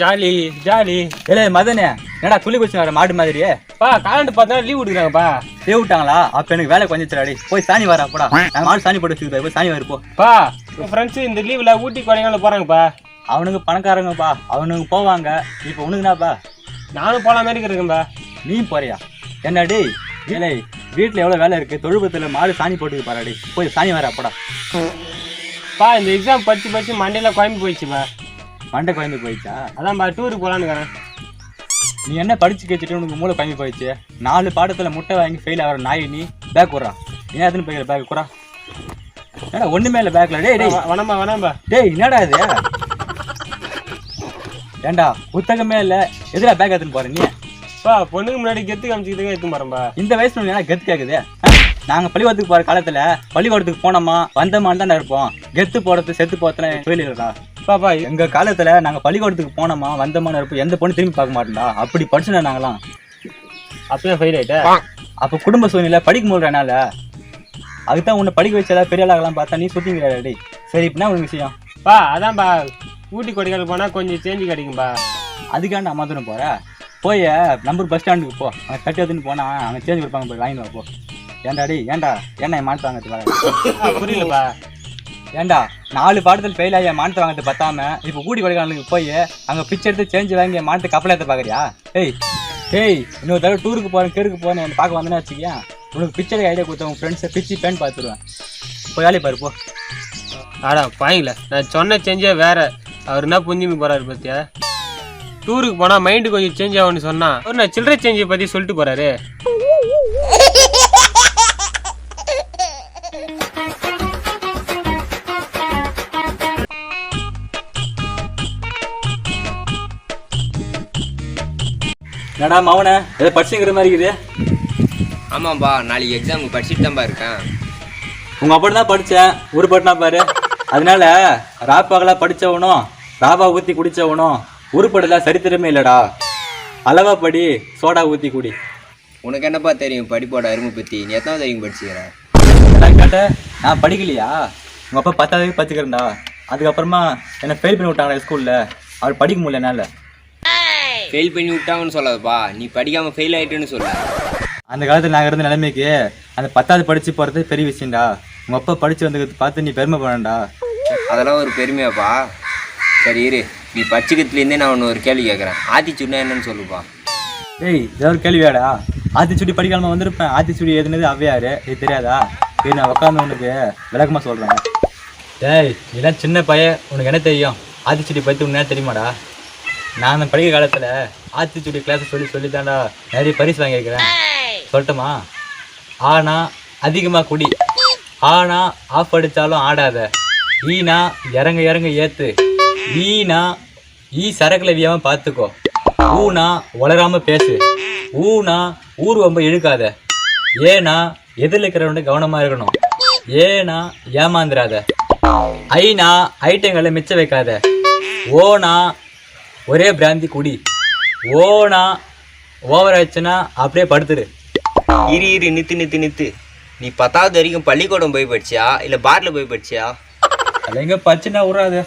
Jolly jolly. ஏலே மதனே என்னடா துளி குச்சி வர மாடு மாதிரியே? பா காலண்டு பார்த்தா லீவ் விடுக்குறாங்கப்பா லீவ் விட்டாங்களா? அப்ப எனக்கு வேலை கொஞ்சிச்சுடாடி போய் சாணி வரா போடா. நான் மாடு சாணி போட்டு வச்சுக்கிட்டு போய் சாணி வரு போ. ஃப்ரெண்ட்ஸ் இந்த லீவ்ல ஊட்டி கொடைக்கானல் போறாங்கப்பா. அவனுக்கு பணக்காரங்கப்பா. அவனுக்கு போவாங்க. இப்போ உனக்கு என்னப்பா நானும் போன மாதிரி இருக்கேன்பா. நீ போறியா? என்னடி? ஏலே வீட்டில் எவ்வளோ வேலை இருக்கு? தொழுபத்தில் மாடு சாணி போட்டுக்கு பாராடி போய் சாணி வரா போடா. பா இந்த எக்ஸாம் படிச்சு படிச்சு மண்டையில குழம்பு போயிடுச்சுப்பா. மண்டை குழம்பு போயிடுச்சா? அதான்ப்பா டூருக்கு போலான்னு நீ என்ன படிச்சு கேச்சுட்டு உனக்கு மூளை குழம்பு போயிடுச்சு? நாலு பாடத்தில் முட்டை வாங்கி ஃபெயில் ஆகிற நாய் நீ பேக் விட்றா நீ எத்தனை போய்க்கிற பேக் குறா என்னடா ஒன்றுமே இல்லை பேக்கில் டேய் டேய். வனம்பா வனம்பா டேய் என்னடா இது? ஏண்டா புத்தகமே இல்லை. எதிரா பேக் எடுத்துன்னு போற நீ? பா பொண்ணுக்கு முன்னாடி கெத்து காமிச்சிக்கிட்டு எடுத்து போறேன்பா இந்த வயசுல உனக்கு என்ன கெத்து கேக்குது? ஆ? நாங்க பள்ளிக்கூடத்துக்கு போற காலத்துல பள்ளிக்கூடத்துக்கு போனோமா வந்தோமான்னு தானே இருப்போம். கெத்து போறது செத்து போறதுல தொழில் இல்லடா. பாப்பா எங்க காலத்துல நாங்க பள்ளிக்கூடத்துக்கு போனோமா வந்தோமான்னு இருப்போம் எந்த பொண்ணு திரும்பி பார்க்க மாட்டோம்டா அப்படி படிச்சுனா நாங்களாம் அப்பயே ஃபெயில் ஆயிட்டா. அப்ப குடும்ப சூழ்நிலை படிக்க முடியல என்னால அதுதான் உன்னை படிக்க வச்சதா பெரிய ஆளாகலாம் பார்த்தா நீ சுத்திங்கிறா டேய். சரி இப்ப என்ன ஒரு விஷயம்? பா அதான்பா ஊட்டி கொடைக்கானல் போனா கொஞ்சம் சேஞ்சு கிடைக்கும்பா. அதுக்காண்ட அம்மாத்தூரம் போற? போய் நம்பர் பஸ் ஸ்டாண்டுக்கு போ. அங்கே கட்டி எடுத்துன்னு போனா அங்கே சேஞ்ச் கொடுப்பாங்க போய் வாங்கிட்டு வா போ. ஏன்டா டேய் ஏன்டா? ஏன்டா என் புரியலப்பா. ஏன்டா நாலு பாடத்தில் ஃபெயில் ஆகி மானத்தை வாங்கிறது பத்தாம இப்போ கூடி கொடைக்கானலுக்கு போய் அங்கே பிச்சை எடுத்து சேஞ்ச் வாங்கி மானத்தை கப்பலை ஏற்ற பார்க்குறியா ஏய் ஏய் இன்னொரு தடவை டூருக்கு போகிறேன் கேருக்கு போகிறேன் என்னை பார்க்க வந்தேன்னு வச்சுக்கியா? உனக்கு பிச்சை ஐடியா கொடுத்த உன் ஃப்ரெண்ட்ஸை பிச்சு பேன் பார்த்துருவேன். போய் வேலையை பாரு போ. ஆடா பாயிங்கள நான் சொன்ன சேஞ்சே வேற. அவர் என்ன புரிஞ்சுன்னு போறாரு பத்தியா? டூருக்கு போனா மைண்டு கொஞ்சம் சேஞ்ச் ஆகும்னு சொன்னா அவர் நான் சில்லறை சேஞ்சை பத்தி சொல்லிட்டு போறாரு. என்னடா மவனே? ஏதோ படிச்சுங்கிற மாதிரி இருக்குது. ஆமாம்பா நாளைக்கு எக்ஸாமுக்கு படிச்சுட்டு தான்ப்பா இருக்கேன். உங்க அப்படி தான் படித்தேன் உருப்பட்டினா பாரு. அதனால ராப்பாகலாம் படிச்சவனும் ராபா ஊற்றி குடிச்சவனும் உருப்படல சரித்திரமே இல்லடா. அளவா படி சோடா ஊற்றி குடி. உனக்கு என்னப்பா தெரியும் படிப்போட அருமை பற்றி நீ எத்தனை வரைக்கும் படிச்சுக்கிறேன் எல்லாம் கேட்ட நான் படிக்கலையா? உங்கள் அப்பா பத்தாவது பச்சுக்கிறேன்டா அதுக்கப்புறமா என்னை ஃபெயில் பண்ணி விட்டாங்களா ஸ்கூலில் அவர் படிக்க முடியல என்னால். ஃபெயில் பண்ணி விட்டாங்கன்னு சொல்லாதப்பா. நீ படிக்காமல் ஃபெயில் ஆயிட்டேன்னு சொல்ல. அந்த காலத்தில் நாங்கள் இருந்த நிலைமைக்கு அந்த பத்தாவது படித்து போகிறது பெரிய விஷயம்டா. உங்கள் அப்பா படித்து வந்தது பார்த்து நீ பெருமை பண்ணண்டா அதெல்லாம் ஒரு பெருமையாப்பா. சரி இரு. நீ படிச்சுக்கிறதுலேருந்தே நான் ஒன்று ஒரு கேள்வி கேட்குறேன் ஆத்திச்சுன்னா என்னன்னு சொல்லுப்பா. டேய் ஏதோ ஒரு கேள்வியாடா ஆத்திச்சுடி படிக்காம வந்திருப்பேன். ஆத்திச்சுடி எதுனது அவ்வையாரு. இது தெரியாதா? சரி நான் உட்காந்து உனக்கு விளக்கமாக சொல்கிறேன் டேய் இதெல்லாம் சின்ன பையன். உனக்கு என்ன தெரியும்? ஆத்திச்சுடி பற்றி உனக்கு என்ன தெரியுமாடா? நான் அந்த படிக்கிற காலத்தில் ஆத்திச்சுடி கிளாஸ் சொல்லி சொல்லி தான்டா நிறைய பரிசு வாங்கியிருக்கிறேன். சொல்லட்டுமா? ஆனா அதிகமாக குடி. ஆனா ஆஃப் அடித்தாலும் ஆடாத. ஈனா இறங்க இறங்க ஏத்து. ஈனா ஈ சரக்குல வியாம பார்த்துக்கோ ஊனா வளராம பேசு. ஊனா ஊர் ரொம்ப இழுக்காத. ஏனா எதிரில் இருக்கிறவங்க கவனமா இருக்கணும். ஏனா ஏமாந்துராத ஐனா ஐட்டங்களை மிச்சம் வைக்காத. ஓனா ஒரே பிராந்தி குடி. ஓனா ஓவர் ஆச்சுன்னா அப்படியே படுத்துரு. இரு இரு நித்து நித்து நித்து. நீ பத்தாவது வரைக்கும் பள்ளிக்கூடம் போய் படிச்சியா? இல்லை பாரில் போய் படிச்சியா? அது எங்க பச்சுன்னா விட்றாது